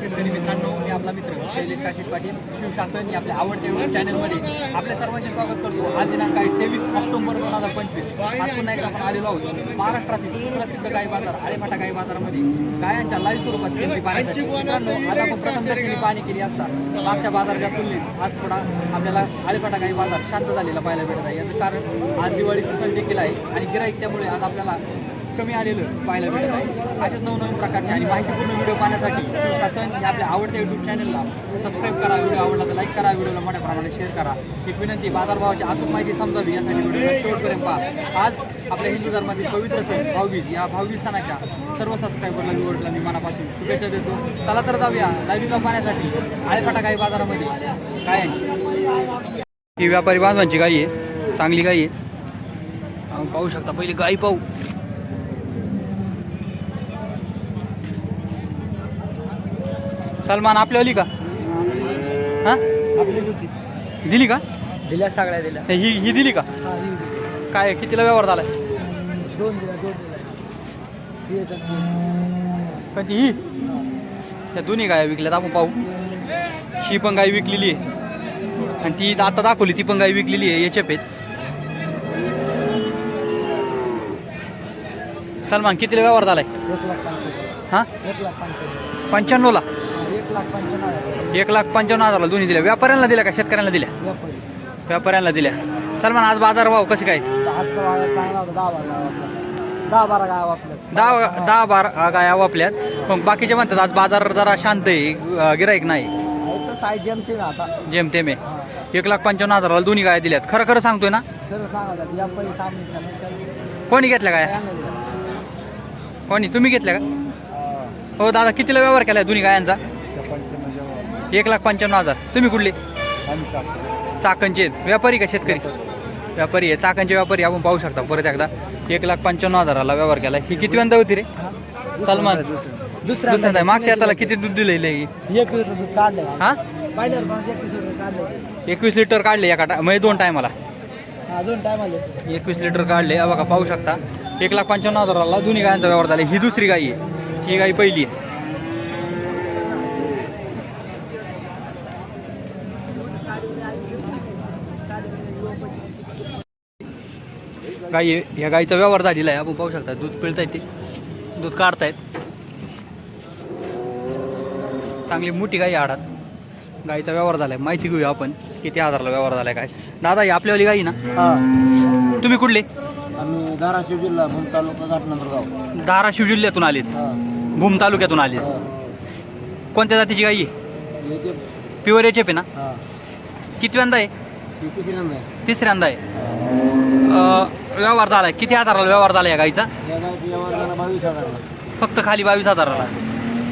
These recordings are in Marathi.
शेतकरी मित्रांनो मी आपला मित्र शैलेश काशीद पाटील. शिवशासन या आपल्या आवडत्या युट्यूब चॅनलमध्ये आपल्या सर्वांचे स्वागत करतो. आज दिनांक आहे तेवीस ऑक्टोबर दोन हजार पंचवीस. आज पुन्हा एकदा आपण आलेलो आहोत महाराष्ट्रातील सुप्रसिद्ध गाई बाजार आळेफाटा गाई बाजारामध्ये. गायांच्या लाईव्ह स्वरूपात किमती पाहण्यासाठी. मित्रांनो आज आपण प्रथम दर्शनी पाहणी केली असता मागच्या बाजाराच्या तुलनेत आज थोडा आपल्याला आळेफाटा गाई बाजार शांत झालेला पाहायला भेटत आहे. याचं कारण आज दिवाळीचा सण देखील आहे आणि गिराईक त्यामुळे आज आपल्याला कमी आलेलं पाहायला मिळत आहे. अशाच नवनवीन प्रकारचे आणि माहितीपूर्ण व्हिडिओ पाहण्यासाठी शासन या आपल्या आवडत्या युट्यूब चॅनलला सबस्क्राईब करा. व्हिडिओ आवडला तर लाईक करा. व्हिडिओला मोठ्या प्रमाणात शेअर करा. एक विनंती बाजारभावाची अचूक माहिती समजावी. यासाठी व्हिडिओ शेवटपर्यंत पहा. आज आपल्या हिंदू धर्मातील पवित्र सण भाऊबीज या भाऊबीज सणाच्या सर्व सबस्क्रायबरला विवडला मी मनापासून शुभेच्छा देतो. चला तर जाऊया. लाईव्ह पाहण्यासाठी आळेफाटा गाई बाजारामध्ये. काय ही व्यापारी बांधवांची गाई आहे. चांगली गाई आहे. पाहू शकता पहिले गाई पाहू. सलमान आपल्यावली का? हा? आपलीच होती. दिली का? दिल्या सगळ्या दिल्या. नाही, ही ही दिली का? हा, ही होती. काय कितीला व्यवहार झालाय? दोन दिल्या दोन दिल्या. ही एक आणि ती. पण ती ही? त्या दोन्ही गाय विकल्यात आपण पाहू. ही पण गाय विकलेली आहे. आणि ती आता दाखवली ती पण गाय विकलेली आहे याच्या पेत सलमान कितीला व्यवहार झालाय? एक लाख हा? एक लाख पंच्याण्णव. पंच्याण्णवला? लाख पंच्याण्णव एक लाख पंच्याण्णव हजारला दोन्ही दिल्या. व्यापाऱ्यांना दिल्या का शेतकऱ्यांना दिल्या? व्यापारी व्यापाऱ्यांना दिल्या. सलमान आज बाजार भाव कसे काय? आजचा चांगला होता दहा बारा दहा बारा गाव आपल्या दहा दहा बारा गाया वापल्यात. पण बाकीचे म्हणतात आज बाजार जरा शांत आहे गिराईक नाही. आहे साय जमते ना आता जेमतेम आहे. एक लाख पंच्याण्णव हजाराला दोन्ही गाया दिल्यात. खरं खरं सांगतोय ना? खरं सांगा व्यापारी सामने कोणी घेतल्या गाया? कोणी? तुम्ही घेतल्या का? हो दादा कितीला व्यवहार केलाय दोन्ही गायांचा? एक लाख पंच्याण्णव हजार. तुम्ही कुठले? चाकणचे व्यापारी का शेतकरी? व्यापारी. आहे. चाकणचे व्यापारी आपण पाहू शकता परत एकदा. एक लाख पंच्याण्णव हजाराला व्यवहार केला. ही किती वेंदा होती रे? सलमान. दुसऱ्यांदा आहे. मागच्या हाताला किती दूध दिलेलं आहे एक लिटर दूध काढलं हा? एकवीस लिटर काढलं एका टा- म्हणजे दोन टायमाला. हा दोन टाइम आले एकवीस लिटर काढले. बघा पाहू शकता. एक लाख पंच्याण्णव हजाराला दोन्ही गायांचा व्यवहार झाला. ही दुसरी गाई आहे. ही गाई पहिली आहे. गाई. या गाईचा व्यवहार झालेला आहे. आपण पाहू शकता दूध पिळतायत ते. दूध काढतायत. चांगली मोठी गाई आहे आडात. गाईचा व्यवहार झालाय. माहिती घेऊया आपण किती हजाराला व्यवहार झालाय काय. दादा ही आपल्यावाली गाई ना? हा. तुम्ही कुठले? आम्ही धाराशिव जिल्हा भूम तालुका घाटनगर गाव. धाराशिव जिल्ह्यातून आलेत. हा. भूम तालुक्यातून आले. कोणत्या जातीची गाई आहे? याचे प्युअर एच आहे ना? हा. कितव्यांदा आहे? हे किती नंबर आहे? तिसऱ्यांदा आहे. व्यवहार झालाय. किती हजाराला व्यवहार झाला या गाईचा? झाला फक्त खाली बावीस हजाराला.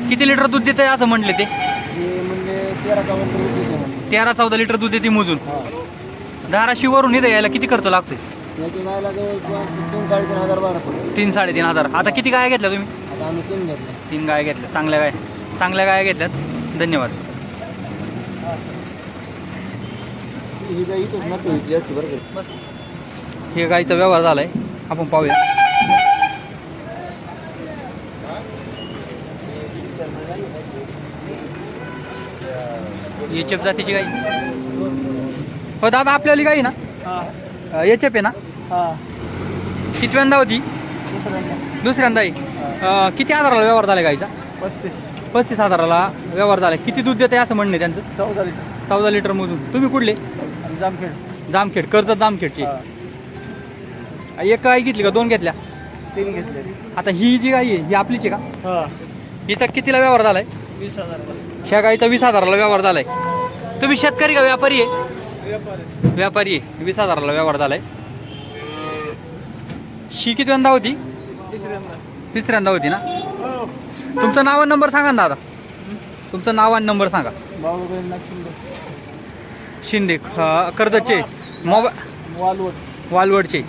किती लिटर दूध देते असं म्हटले ते? तेरा चौदा लिटर दूध देते मोजून. धाराशिववरून इथं यायला किती खर्च लागतोय? तीन साडेतीन हजार. आता किती गाया घेतल्या तुम्ही? तीन गाया घेतल्या. चांगल्या गाय चांगल्या गाया घेतल्यात. धन्यवाद. ही असते बरं का हे गाईचा व्यवहार झालाय. आपण पाहूया. एचएफ जातीची गाई. हो दादा आपल्याली गाई ना? हा. एचएफ आहे ना? कितव्यांदा होती? दुसऱ्यांदा. आहे अं, किती हजाराला व्यवहार झाला गाईचा? पस्तीस. पस्तीस हजाराला व्यवहार झाला किती दूध देते असं म्हणणे त्यांचं? चौदा लिटर. चौदा लिटर मधून तुम्ही कुठले? जामखेड. जामखेड कर्जत जामखेडचे. हा. एक गाय घेतली का? दोन घेतल्या? तीन घेतले. आता ही जी गाई आहे ही आपलीच आहे का? हा. हिचा कितीला व्यवहार झालाय? वीस हजार ह्या गाईचा वीस हजाराला व्यवहार झालाय. तुम्ही शेतकरी का व्यापारी आहे? व्यापारी. आहे. वीस हजाराला व्यवहार झालाय. ही किती वंदा होती? तिसऱ्यांदा. तिसऱ्यांदा होती ना? तुमचं नाव आणि नंबर सांगा ना दादा. तुमचं नाव आणि नंबर सांगा. शिंदे कर्जतचे. मोबाईल वालवडचे.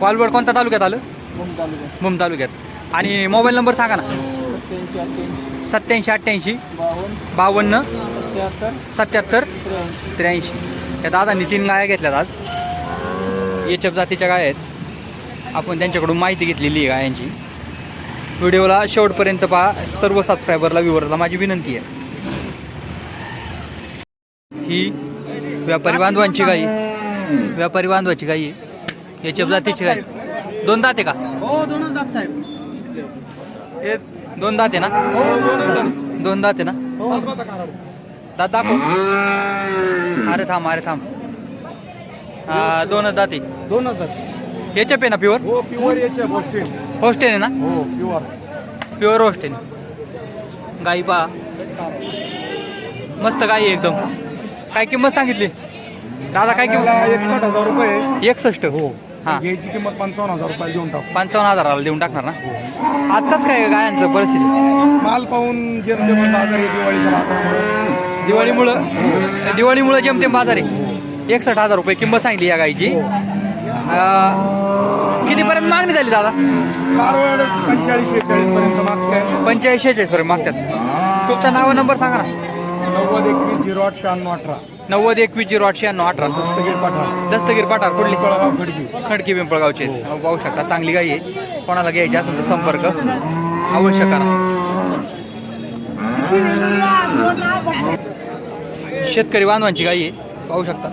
वालवड कोणत्या तालुक्यात आलं? भूम तालुका भूम तालुक्यात. आणि मोबाईल नंबर सांगा ना. सत्याऐंशी अठ्ठ्याऐंशी. बावन्न. सत्याहत्तर. त्र्याऐंशी. या दादांनी तीन गाया घेतल्यात आज. एच एफ जातीच्या गाया आहेत. आपण त्यांच्याकडून माहिती घेतलेली आहे गायांची. व्हिडिओला शेवटपर्यंत पहा. सर्व सबस्क्रायबरला व्ह्युअरला माझी विनंती आहे ही व्यापारी बांधवांची गाई. व्यापारी बांधवाची गाई. आहे याच्या जातीची गाई. दोन दाते का? हो दोनच दात साहेब. हे दोन दाते ना? दोन दाते ना? हो. दात दाखव. अरे थांब अरे थांब. हा दोनच दाते दोनच दात. याच्या पे ना प्युअर हो प्युअर होस्टेल आहे ना? हो प्युअर प्युअर होस्टेल गाई पहा. मस्त गाई एकदम. काय किंमत सांगितली? दादा काय किंमत? एकसठ हजार रुपये एकसष्ट? हो. हा. घ्यायची किंमत पंचावन्न हजार रुपये देऊन टाकू. पंचावन्न हजाराला देऊन टाकणार ना? आज कसं काय गायांचं परिस्थिती? माल पाहून जेमतेम बाजार आहे दिवाळीच्या वातावरणामुळे. दिवाळीमुळं? दिवाळीमुळं जेमतेम बाजार आहे. एकसष्ट हजार रुपये किंमत सांगितली या गाईची. अं, कितीपर्यंत मागणी झाली दादा? कारवाड पंचेचाळीस शेहेचाळीस पर्यंत मागते. पंचेचाळीस शेहेचाळीस पर्यंत मागतात. तुमचा नाव नंबर सांगा ना. नव्वद एकवीस झिरो आठ शहाण्णव अठरा. नव्वद एकवीस झिरो आठ शहाण्णव अठरा. दस्तगीर पठार. दस्तगीर पाठार कुठली? कळगाव खडकी. खडकी पिंपळगावचे. अहो, पाहू शकता. चांगली गाई आहे. कोणाला घ्यायची असेल तर संपर्क अवश्य करा. शेतकरी बांधवांची गाई आहे. पाहू शकता.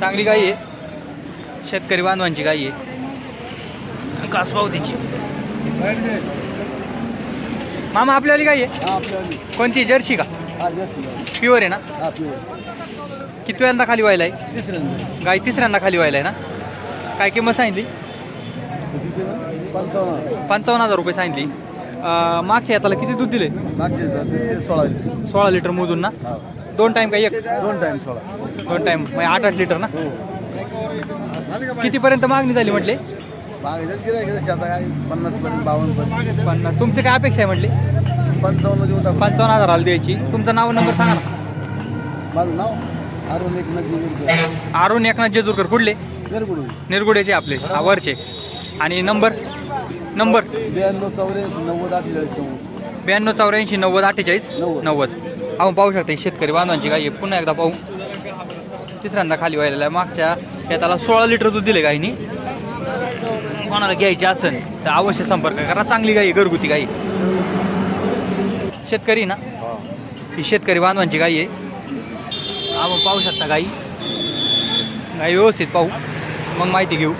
चांगली गाई आहे. शेतकरी बांधवांची गाई आहे. कासपाव तिची मामा आपल्यावाली गाई आहे? कोणती? जर्सी का? प्युअर आहे ना? किती वेळांदा खाली व्हायला आहे? गाय तिसऱ्यांदा खाली व्हायला आहे ना? काय किंमत सांगितली? पंचावन्न. हजार रुपये सांगितली. मागच्या हाताला किती दूध दिले सोळा सोळा लिटर मोजून ना? दोन टाइम का एक? दोन टाइम सोळा. दोन टाइम म्हणजे आठ आठ लिटर ना? कितीपर्यंत मागणी झाली म्हटले? मागे गिरायक आता काय पन्नास पर्यंत बावन्न पर्यंत. पण तुमची काय अपेक्षा आहे म्हटले? पंचावन्न देऊन टाकू. पंचावन्न हजाराला द्यायची. तुमचं नाव नंबर सांगा ना. माझं नाव अरुण एक नदी अरुण एकनाथ जेजूरकर. कुठले? निरगुडी. निरगुड्याचे आपले. वरचे. आणि नंबर? नंबर? ब्याण्णव चौऱ्याऐंशी नव्वद अठ्ठेचाळीस नव्वद. ब्याण्णव चौऱ्याऐंशी नव्वद अठ्ठेचाळीस नव्वद. नव्वद. आपण पाहू शकता ही शेतकरी बांधवांची गाई आहे. पुन्हा एकदा पाहू. तिसऱ्यांदा खाली व्हायला आहे. मागच्या याला सोळा लिटर दूध दिले गाईनी. कोणाला घ्यायची असेल तर अवश्य संपर्क करा. चांगली गाई आहे, घरगुती गाई. शेतकरी ना? ही शेतकरी बांधवांची गाई आहे. आपण पाहू शकता गाई. गाई व्यवस्थित पाहू. मग माहिती घेऊ.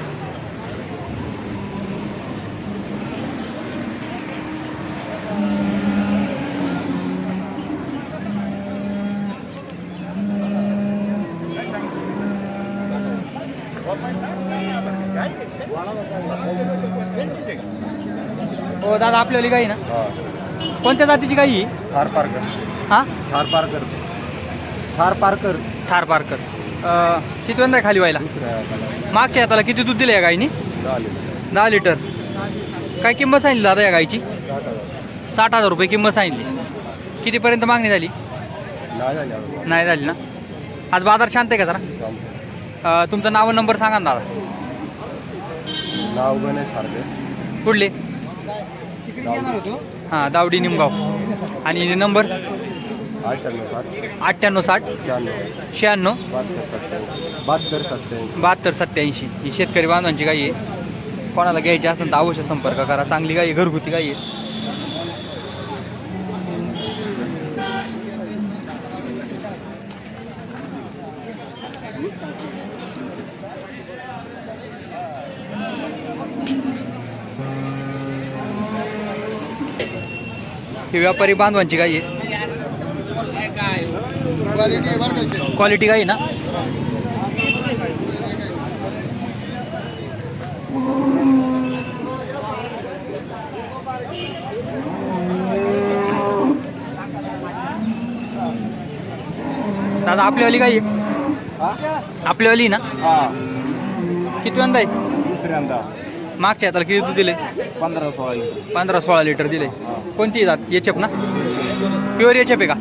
हो दादा आपल्याला गाई ना? कोणत्या जातीची गाई? थार पारकर. हा? थार पारकर. थार पारकर. थार पारकर. अं, आहे खाली व्हायला? दुसऱ्या मागच्या हाताला किती दूध दिलं या गाईनी? झाले दहा लिटर. काय किंमत सांगितली दादा या गाईची? साठ हजार. साठ हजार रुपये किंमत सांगितली. कितीपर्यंत मागणी झाली? नाही झाले अजून. नाही झाली ना? आज बाजार शांत आहे का जरा? संपलं. अं, तुमचं नाव आणि नंबर सांगा ना दादा. नाव गणेश सारखे कुठले? हां दावडी निमगाव. आणि नंबर अठ्ठ्याण्णव साठ. शहाण्णव. बहात्तर सत्त्याऐंशी. ही शेतकरी बांधवांची गाई आहे. कोणाला घ्यायची असेल तर अवश्य संपर्क करा. चांगली गाई आहे, घरगुती गाई आहे. ही व्यापारी बांधवांची गाई आहे. क्वालिटी गाई आहे ना? दादा आपल्यावाली गाई आहे. आपल्यावाली ना? किती आहे? दुसऱ्यांदा मागच्या हाताला किती दूध दिले? पंधरा सोळा लिटर. पंधरा सोळा लिटर दिले. कोणती जात एचएफ ना? प्युअर एचएफ आहे का.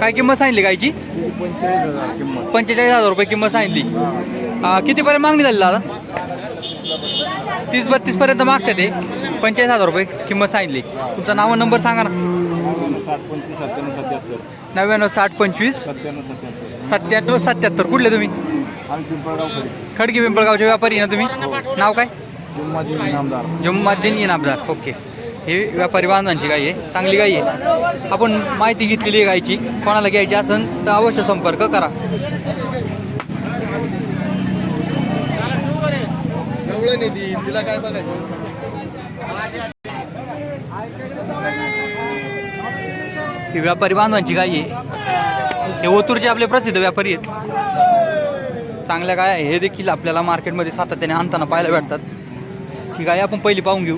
काय किंमत सांगितली गायची पंचेचाळीस हजार किंमत. पंचेचाळीस हजार रुपये किंमत सांगितली. कितीपर्यंत मागणी झाली दादा? तीस बत्तीस पर्यंत मागते ते. पंचेचाळीस हजार रुपये किंमत सांगितली. तुमचं नाव नंबर सांगा ना. साठ पंचवीस सत्त्याण्णव सत्याहत्तर. नव्याण्णव साठ पंचवीस. सत्त्याण्णव सत्याहत्तर. सत्त्याण्णव सत्याहत्तर. कुठले तुम्ही? आणि पिंपळगाव खडी खडकी पिंपळगावचे व्यापारी ना तुम्ही? नाव काय? जुम्मादी इनामदार. जुम्माद्दीन इनामदार ओके. हे व्यापारी बांधवांची गाई आहे चांगली गाई आहे. आपण माहिती घेतलेली आहे गायची कोणाला घ्यायची असेल तर अवश्य संपर्क करा. तिला काय ही व्यापारी बांधवांची गाई आहे. हे ओतूरचे आपले प्रसिद्ध व्यापारी आहेत. चांगल्या गाय आहे हे देखील आपल्याला मार्केटमध्ये सातत्याने आणताना पाहायला भेटतात. ही गाय आपण पहिली पाहून घेऊ.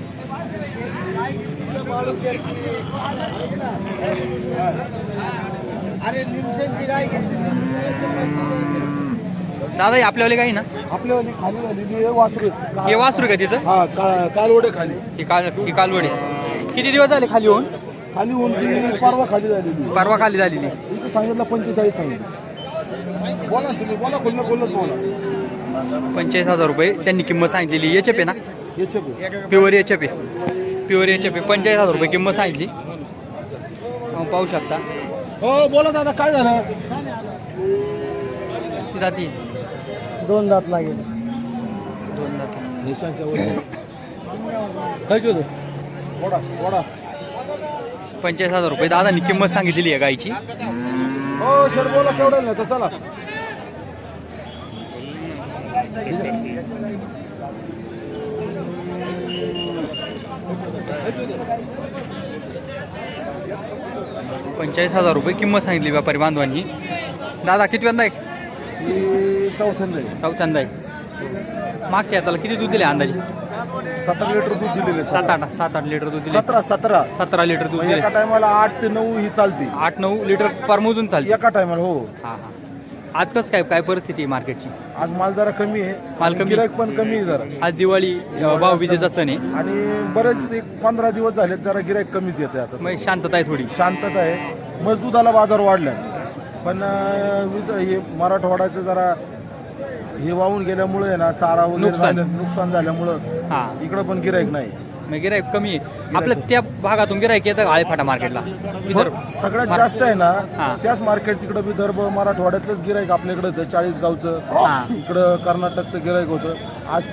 दादा ही आपल्यावाली गाई ना? आपल्यावाली खाली वासरू हे वासरू का तिचं? हा का- कालवडे खाली. ही काल ही कालवडी. किती दिवस झाले खाली होऊन? खाली होऊन ती परवा खाली झालेली. परवा खाली झालेली. इथं सांगितलं पंचेचाळीस सांगितलं. बोला ना तुम्ही बोला खोललं खोललंच बोला. पंचेचाळीस हजार रुपये त्यांनी किंमत सांगितलेली. एफ आहे ना? प्युअर आहे प्युअर आहे पंचेचाळीस हजार रुपये किंमत सांगितली. आपण पाहू शकता. हो बोला दादा काय झालं? ती जाती. दोन दात लागेल. दोन जाती निशांच्या वर. खायचे होतं? वडा वडा. पंचेचाळीस हजार रुपये. दादानी किंमत सांगितलेली आहे गायची हो सर बोला केवढं नाही तर चला. पंचेचाळीस हजार रुपये किंमत सांगितली व्यापारी बांधवांनी. दादा किती वेळा आहे? चौथ्यांदा आहे. चौथ्यांदा आहे. मागच्या हाताला किती दूध दिले अंदाजे? सतरा लिटर दूध दिलेले सात आठ सात आठ लिटर दूध दिले सतरा सतरा. सतरा लिटर दूध दिले एका टायमाला आठ ते नऊ ही चालते. आठ नऊ लिटर पर मोजून चालते. एका टायमाला हो. हा हा. आज कसं काय काय परिस्थिती आहे मार्केटची? आज माल जरा कमी आहे. माल कमी? गिराईक पण कमी आहे जरा. आज दिवाळी अं, भाऊबीजेचा सण आहे. आणि बरेच एक पंधरा दिवस झाले जरा गिराईक कमीच येते आता मग शांतता आहे थोडी. शांतता आहे. मजदूदाला बाजार वाढला पण हे मराठवाड्याचं जरा हे वाहून गेल्यामुळे ना चारा वगैरे नुकसान. झालं- नुकसान झाल्यामुळं हा. इकडं पण गिराईक नाही. गिराईक कमी आहे. आपल्या त्या भागातून गिराईक येतं आळेफाटा मार्केटला? विदर्भ. सगळ्यात जास्त आहे ना हा. त्याच मार्केट तिकडं विदर्भ मराठवाड्यातलंच गिराईक आपल्याकडे होतं चाळीस गावचं. इकडं कर्नाटकचं गिराईक होतं. आज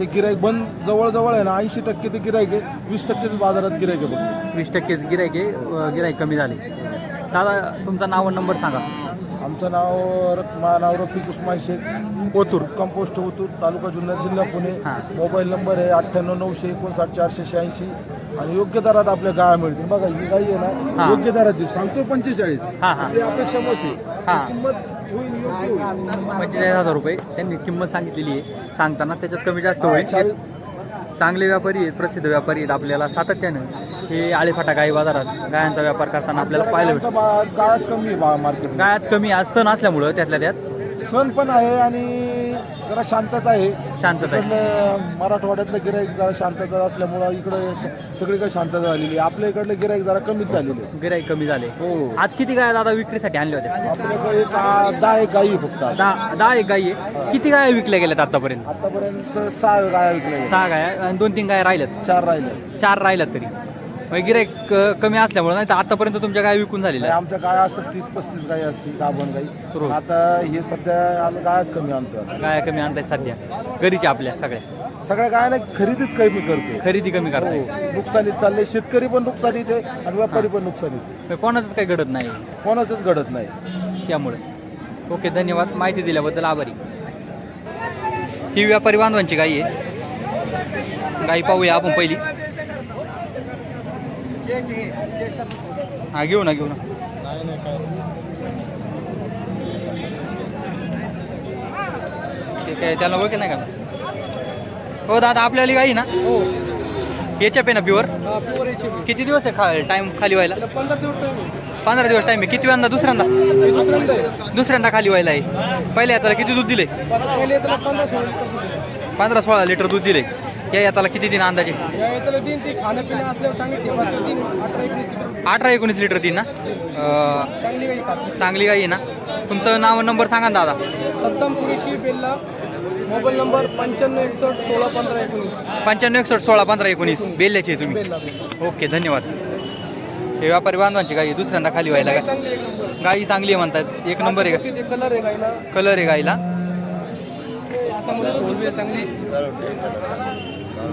ते गिराईक बंद जवळजवळ आहे ना ऐंशी टक्के ते गिराईक आहे वीस टक्केच बाजारात गिराईक आहे फक्त. वीस टक्के गिराईक आहे अं, गिराईक कमी झाले. दादा तुमचा नाव आणि नंबर सांगा. आमचं नाव माझं नाव रफिक उस्मान शेख ओतूर कंपोस्ट होतूर तालुका जुन्नर जिल्हा पुणे. हा. मोबाईल नंबर आहे अठ्ठ्याण्णव नऊशे एकोणसाठ चारशे शहाऐंशी. आणि योग्य दरात आपल्या गाया मिळतील. बघा ही गाई आहे ना हा. योग्य दरात देऊ. सांगतो पंचेचाळीस. हा, हा. आपली अपेक्षा आहे. हा. किंमत होईल योग्य होईल. पंचेचाळीस हजार रुपये. त्यांनी किंमत सांगितलेली आहे. सांगताना त्याच्यात कमी जास्त होईल. चाळीस- चांगले व्यापारी आहेत प्रसिद्ध व्यापारी आहेत आपल्याला सातत्यानं. हे आळेफाटा गाई बाजारात. गायांचा व्यापार करताना आपल्याला पाहायला भेटतं. गायच कमी मार्केट गायच कमी आज सण असल्यामुळं त्यातल्या त्यात. सण पण आहे आणि जरा शांतता आहे. शांतता आहे. इकडलं मराठवाड्यातलं गिराईक जरा शांतता असल्यामुळं इकडे सगळीकडे शांतता झालेली आहे. आपल्या इकडलं गिराईक जरा कमीच झालेलं आहे. गिराईक कमी झाले. हो. आज किती गाय दादा विक्रीसाठी आणल्या होत्या? आपल्याकडे एक आ, दहा एक गाई आहे फक्त आता. दहा दहा एक गाई आहे. किती गाय विकल्या गेल्यात आतापर्यंत? आतापर्यंत सहा गाया विकल्या गेल्या. सहा गाय. आणि दोन तीन गाय राहिल्यात? चार राहिले चार राहिल्यात तरी. गिराईक क- कमी असल्यामुळे नाही तर आतापर्यंत तुमच्या गाय विकून झालेल्या आमच्या गाया असतात तीस पस्तीस गाई असतील गाभण गाई. आता हे सध्या गायच कमी आणतो. गाया कमी आणताय सध्या. घरीच्या आपल्या सगळ्या. सगळ्या गायला खरेदीच कमी करतो खरेदी कमी करताय. हो, नुकसानीत चालले शेतकरी पण नुकसानीत आहे आणि व्यापारी पण नुकसानीत कोणाचंच काही घडत नाही. कोणाचंच घडत नाही. त्यामुळे. ओके धन्यवाद. माहिती दिल्याबद्दल आभारी. ही व्यापारी बांधवांची गाई आहे. गाई पाहूया आपण पहिली. हा घेऊ ना घेऊ ना. ते काय त्याला ओळख नाही का? हो दादा आपल्याला गाई ना? हो. याच्या पे ना प्युअर किती दिवस आहे खा टाइम खाली व्हायला? पंधरा दिवस टाइम आहे. किती वेळा दुसऱ्यांदा? दुसऱ्यांदा खाली व्हायला आहे. पहिल्या याताला किती दूध दिले पंधरा सोळा लिटर दूध दिले या याताला किती दिन अंदाजे? अठरा एकोणीस लिटर दिन ना? चांगली गाई आहे ना? तुमचं नाव नंबर सांगा ना दादा. सत्तम पुरेशी बेल्ला मोबाईल नंबर पंच्याण्णव एकसष्ट सोळा पंधरा एकोणीस. पंच्याण्णव एकसष्ट सोळा पंधरा एकोणीस. बेल्ल्याचे आहे तुम्ही. ओके धन्यवाद. हे व्यापारी बांधवांची गाई दुसऱ्यांदा खाली व्हायला का? गाई चांगली आहे म्हणतात. एक नंबर आहे ते कलर आहे गायला का कलर आहे गाईला. चांगली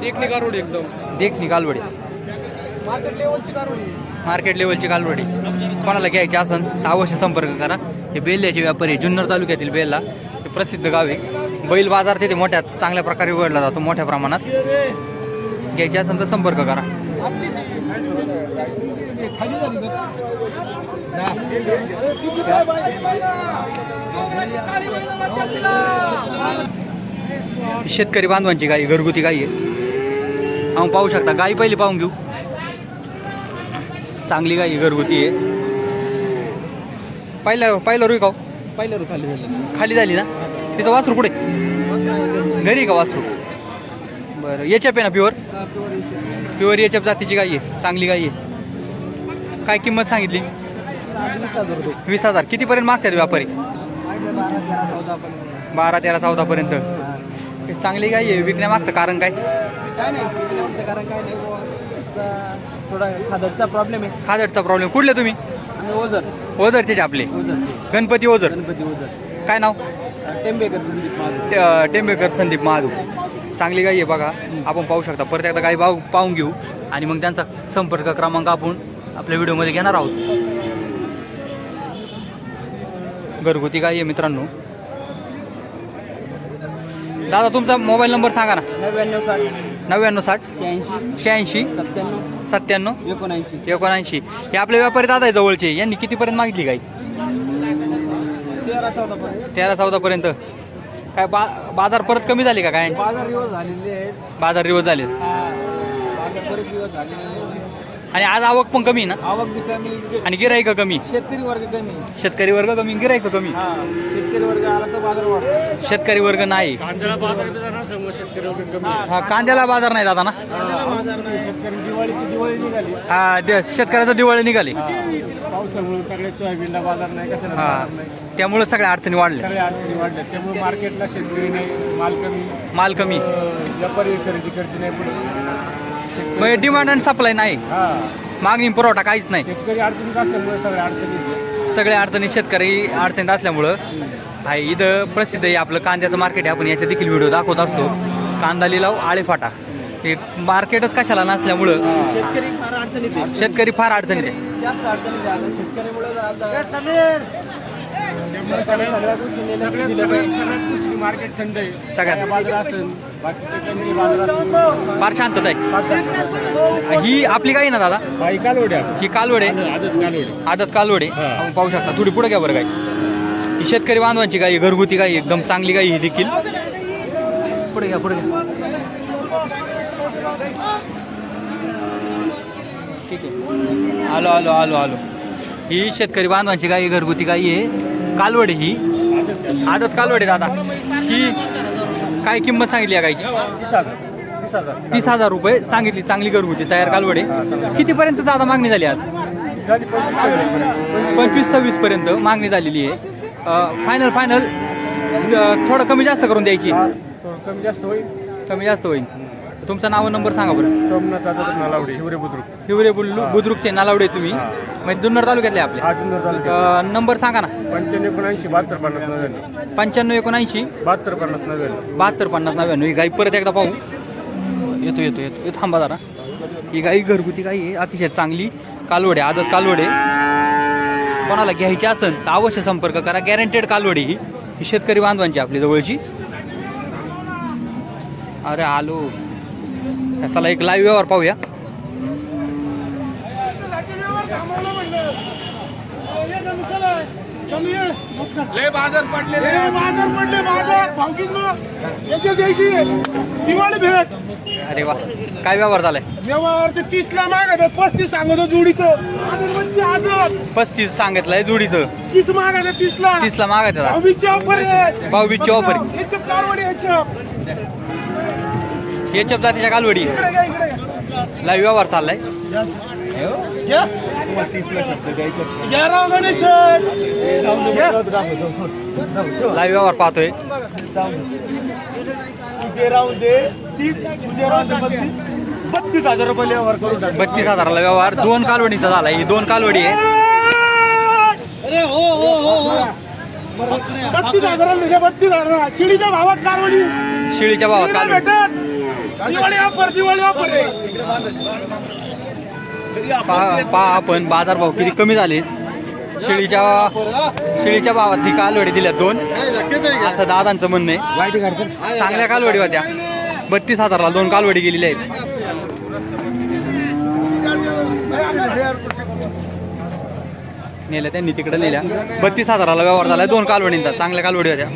देखणी कारोडी एकदम. देख निकालवडी मार्केट लेवलची कारोडी मार्केट लेवलची कालवडी कोणाला घ्यायची असन तर अवश्य संपर्क करा. हे बेल्ल्याचे व्यापारी आहे, जुन्नर तालुक्यातील बेल्ला. हे प्रसिद्ध गाव आहे. बैल बाजार तिथे मोठ्या चांगल्या प्रकारे उघडला जातो मोठ्या प्रमाणात. घ्यायची असेल तर संपर्क करा. शेतकरी बांधवांची गाई घरगुती गाई आहे. आपण पाहू शकता. गाई पहिली पाहून घेऊ. चांगली गाई घरगुती आहे. पहिलं पहिलं रुई का हो? पहिल्या खाली झाली. खाली झाली ना? तिचं वासरू कुठे? घरी का वासरू? बरं याच्याप आहे ना प्युअर प्युअर याच्याप. जातीची गाई आहे चांगली गाई आहे. काय किंमत सांगितली? वीस हजार कितीपर्यंत मागतात व्यापारी? बारा तेरा चौदा पर्यंत. चांगली गाई आहे विकण्यामागचं कारण काय? काय नाही कारण काय नाही बुवा. आता थोडा खादरचा प्रॉब्लेम आहे. खादडचा प्रॉब्लेम कुठले तुम्ही? आणि ओझर. ओझरचे आपले. ओझरचे. गणपती ओझर. गणपती ओझर. काय नाव? टेंबेकर संदीप महादेव टे- टेंबेकर संदीप महादू. चांगली गाई आहे बघा. आपण पाहू शकता. परत एकदा गाई पाहू पाहून घेऊ. आणि मग त्यांचा संपर्क क्रमांक आपण आपल्या व्हिडिओमध्ये घेणार आहोत. घरगुती गाई आहे मित्रांनो. दादा तुमचा मोबाईल नंबर सांगा ना. नव्याण्णव साठ. नव्याण्णव साठ. शहाऐंशी. शहाऐंशी. सत्त्याण्णव. सत्त्याण्णव. एकोणऐंशी. एकोणऐंशी. हे आपले व्यापारी दादा आहे जवळचे. यांनी कितीपर्यंत मागितली गाई? तेरा चौदा पर्यंत. तेरा चौदा पर्यंत. काय बा बाजार परत कमी झाले का काय बाजार दिवस झालेले आहेत. बाजार दिवस झाले बाजार झालेले. आणि आज आवक पण कमी आहे ना? आवक बी कमी आणि गिराईक कमी. शेतकरी वर्ग कमी. शेतकरी वर्ग कमी गिराईक कमी. हा शेतकरी वर्ग आला तर बाजार वाढतो. शेतकरी वर्ग नाही. हा कांद्याला बाजार नाही दादा ना? बाजार नाही शेतकरी दिवाळीची दिवाळी निघाली. हा दे- शेतकऱ्याचं दिवाळी निघाली. पावसामुळे सगळे सोयाबीनला बाजार नाही कशाला हा बाजार नाही? त्यामुळे सगळ्या अडचणी वाढल्या. सगळ्या अडचणी वाढल्या. त्यामुळे मार्केटला शेतकरी नाही माल कमी. माल कमी. अं, व्यापारी खरेदी करते नाही पण म्हणजे डिमांड आणि सप्लाय नाही. हा. मागणी पुरवठा काहीच नाही. शेतकरी अडचणीत असल्यामुळे सगळ्या. सगळ्या अडचणी शेतकरी अडचणीत असल्यामुळं आहे इथं प्रसिद्ध आहे आपलं कांद्याचं मार्केट आहे. आपण याच्या देखील व्हिडिओ दाखवत असतो. कांदा लिलाव आळेफाटा हे मार्केटच कशाला नसल्यामुळं शेतकरी फार अडचणीत आहे. शेतकरी फार अडचणीत आहे. जास्त मार्केट थंड आहे. सगळ्यात. बाजार असेल बाकीचे त्यांचे बाजार असेल. फार शांतता आहे ही आपली काही ना दादा? बाई कालवड्या ही कालवड? आदत कालवड्या आदत कालवड? पाहू शकता. थोडी पुढे घ्या बरं गाई ही शेतकरी बांधवांची गाई घरगुती गाई एकदम चांगली गाई ही देखील. पुढे घ्या पुढे घ्या. ठीक आहे. आलो आलो आलो आलो. ही शेतकरी बांधवांची गाई घरगुती गाई आहे. कालवड ही? आदत कालवड आहे दादा. ही काय किंमत सांगितली या गाईची? तीस हजार. रुपये सांगितली चांगली घरगुती तयार कालवडे. कितीपर्यंत दादा मागणी झाली आज? पंचवीस सव्वीस पर्यंत. मागणी झालेली आहे. फायनल फायनल थोडं कमी जास्त करून द्यायची. कमी जास्त होईल. कमी जास्त होईल. तुमचा नाव नंबर सांगा बरं. सोमनाथ नालावडी. हिवरे बुद्रुक. हिवरे बुल्लू बुद्रुकचे नालावडे तुम्ही. म्हणजे जुन्नर तालुक्यातले आपले. हा जुन्नर अं, नंबर सांगा ना. पंच्याण्णव एकोणऐंशी बहात्तर पन्नास नव्याण्णव. पंच्याण्णव एकोणऐंशी. बहात्तर पन्नास नव्याण्णव. बहात्तर पन्नास नव्याण्णव. ही गाई परत एकदा पाहू. येतो येतो येतो. येतो थांबा जरा. ही गाई घरगुती गाई आहे. अतिशय चांगली. कालवडे आदत कालवडे. कोणाला घ्यायची असेल तर अवश्य संपर्क करा. गॅरंटेड कालवडी ही. ही शेतकरी बांधवांची आपली जवळची. अरे आलो. चला एक लाईव्ह व्यवहार पाहूया. लय बाजार पडले बाजार पडले बाजार. भावकीच याची द्यायची दिवाळी भेट. अरे वा. काय व्यवहार झालाय? व्यवहार ते तीस ला मागत पस्तीस सांगत जोडीचं. म्हणजे पस्तीस सांगितलंय जोडीचं. तीस मागत तीस ला तीसला मागायचं दादा. भाऊबीजची ऑफर आहे. याच्या कारवडी याच्या याच्या जातीच्या कालवडी. लाईव्ह व्यवहार चाललाय. लाईव्ह व्यवहार पाहतोय. बत्तीस. बत्तीस हजार रुपये व्यवहार करून बत्तीस हजाराला व्यवहार. दोन कालवडीचा झाला. ही दोन कालवडी आहे. बत्तीस हजाराला दिले बत्तीस हजार शिडीच्या भावात कारवडी शिळीच्या भावात कालवडी. भेटत. Diwali offer Diwali offer. पहा पहा आपण बाजारभाव किती कमी झाले. शिळीच्या शिळीच्या भावात ही कालवडी दिल्या दोन. असं दादांचं म्हणणं आहे. चांगल्या कालवडी होत्या. बत्तीस हजारला दोन कालवडी गेलेल्या आहेत. नेल्या त्यांनी तिकडे नेल्या. बत्तीस हजाराला व्यवहार झाला दोन कालवडींचा चांगल्या कालवडी होत्या.